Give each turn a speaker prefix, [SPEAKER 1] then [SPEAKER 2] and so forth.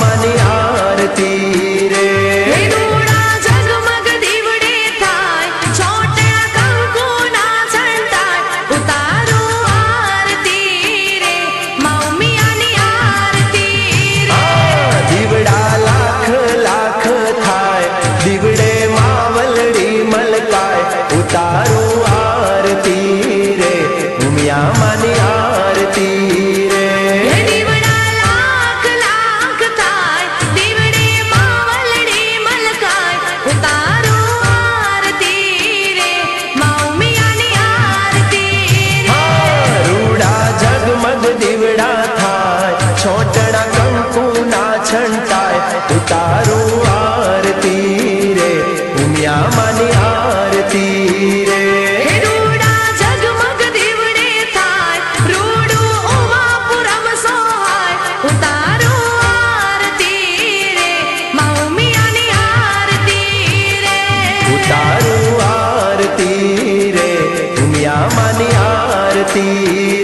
[SPEAKER 1] માની ઉતારું આરતી રે ઉમિયા માની આરતી રે તારું આરતી રે દુનિયા માની આરતી